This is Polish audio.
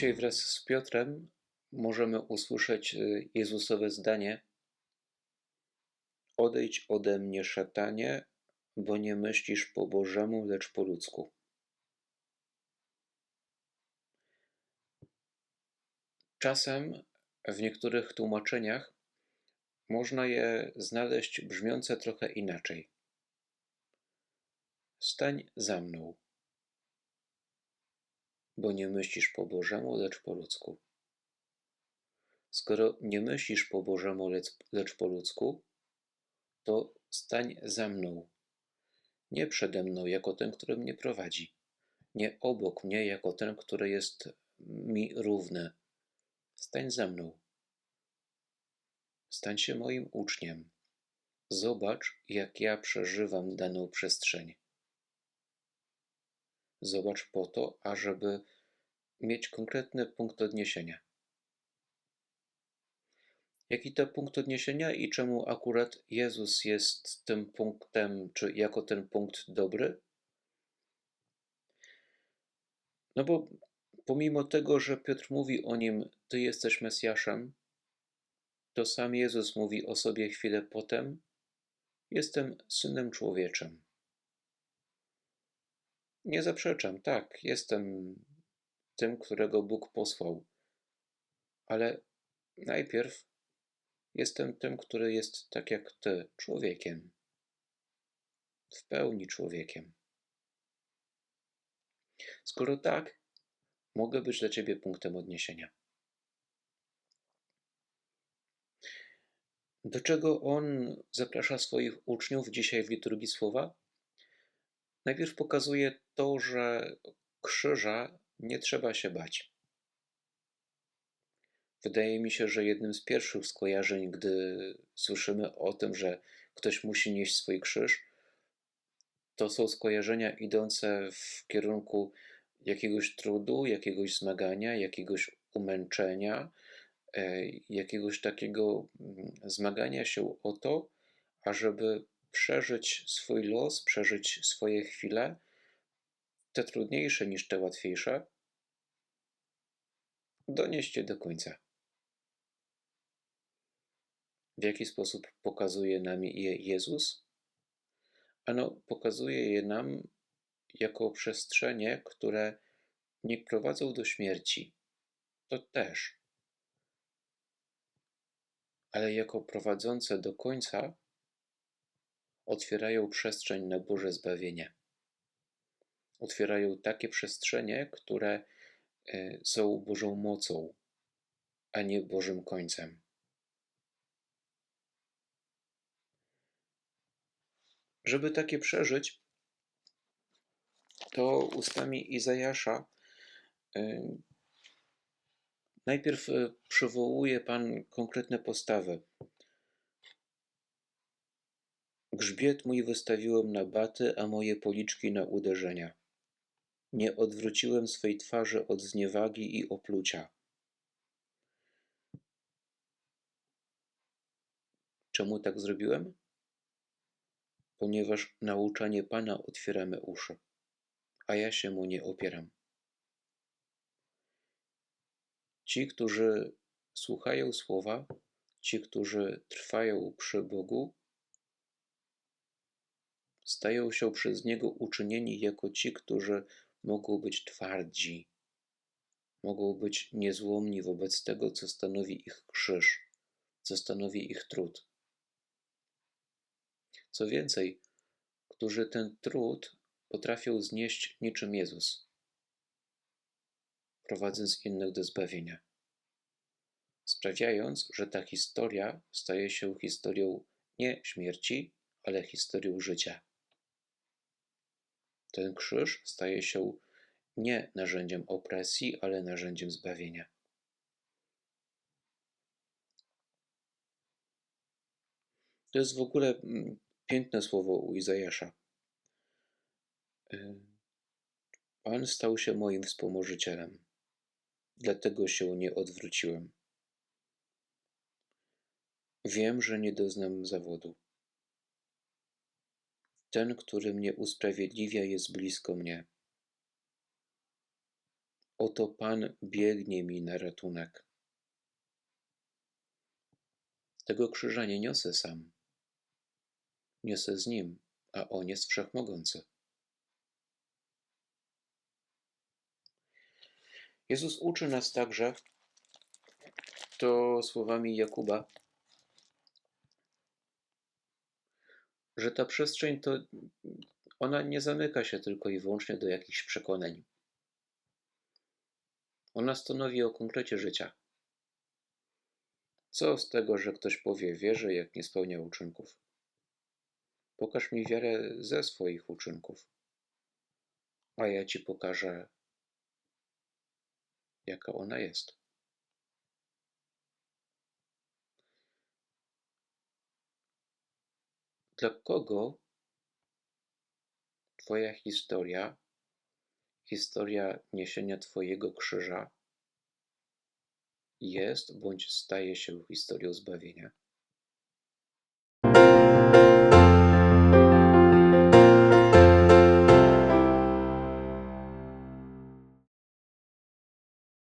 Wraz z Piotrem możemy usłyszeć y, Jezusowe zdanie: Odejdź ode mnie, szatanie, bo nie myślisz po Bożemu, lecz po ludzku. Czasem w niektórych tłumaczeniach można je znaleźć brzmiące trochę inaczej. Stań za mną, bo nie myślisz po Bożemu, lecz po ludzku. Skoro nie myślisz po Bożemu, lecz, po ludzku, to stań za mną, nie przede mną jako ten, który mnie prowadzi, nie obok mnie jako ten, który jest mi równy. Stań za mną. Stań się moim uczniem. Zobacz, jak ja przeżywam daną przestrzeń. Zobacz po to, ażeby mieć konkretny punkt odniesienia. Jaki to punkt odniesienia i czemu akurat Jezus jest tym punktem, czy jako ten punkt dobry? No bo pomimo tego, że Piotr mówi o nim, Ty jesteś Mesjaszem, to sam Jezus mówi o sobie chwilę potem: Jestem synem człowieczym. Nie zaprzeczam, tak, jestem tym, którego Bóg posłał, ale najpierw jestem tym, który jest tak jak ty, człowiekiem, w pełni człowiekiem. Skoro tak, mogę być dla ciebie punktem odniesienia. Do czego on zaprasza swoich uczniów dzisiaj w liturgii słowa? Najpierw pokazuje to, że krzyża nie trzeba się bać. Wydaje mi się, że jednym z pierwszych skojarzeń, gdy słyszymy o tym, że ktoś musi nieść swój krzyż, to są skojarzenia idące w kierunku jakiegoś trudu, jakiegoś zmagania, jakiegoś umęczenia, e, jakiegoś takiego mm, zmagania się o to, ażeby przeżyć swój los, przeżyć swoje chwile, te trudniejsze niż te łatwiejsze, donieść je do końca. W jaki sposób pokazuje nam je Jezus? Ano, pokazuje je nam jako przestrzenie, które nie prowadzą do śmierci. To też. Ale jako prowadzące do końca otwierają przestrzeń na Boże zbawienie. Otwierają takie przestrzenie, które e, są Bożą mocą, a nie Bożym końcem. Żeby takie przeżyć, to ustami Izajasza e, najpierw e, przywołuje Pan konkretne postawy. Grzbiet mój wystawiłem na baty, a moje policzki na uderzenia. Nie odwróciłem swej twarzy od zniewagi i oplucia. Czemu tak zrobiłem? Ponieważ nauczanie Pana otwieramy uszy, a ja się mu nie opieram. Ci, którzy słuchają słowa, ci, którzy trwają przy Bogu, stają się przez Niego uczynieni jako ci, którzy mogą być twardzi, mogą być niezłomni wobec tego, co stanowi ich krzyż, co stanowi ich trud. Co więcej, którzy ten trud potrafią znieść niczym Jezus, prowadząc innych do zbawienia, sprawiając, że ta historia staje się historią nie śmierci, ale historią życia. Ten krzyż staje się nie narzędziem opresji, ale narzędziem zbawienia. To jest w ogóle mm, piękne słowo u Izajasza. Y, Pan stał się moim wspomożycielem, dlatego się nie odwróciłem. Wiem, że nie doznam zawodu. Ten, który mnie usprawiedliwia, jest blisko mnie. Oto Pan biegnie mi na ratunek. Tego krzyża nie niosę sam. Niosę z nim, a on jest wszechmogący. Jezus uczy nas także, to słowami Jakuba, że ta przestrzeń to ona nie zamyka się tylko i wyłącznie do jakichś przekonań. Ona stanowi o konkrecie życia. Co z tego, że ktoś powie wierzę, jak nie spełnia uczynków? Pokaż mi wiarę ze swoich uczynków, a ja ci pokażę, jaka ona jest. Dla kogo Twoja historia, historia niesienia Twojego krzyża jest bądź staje się historią zbawienia?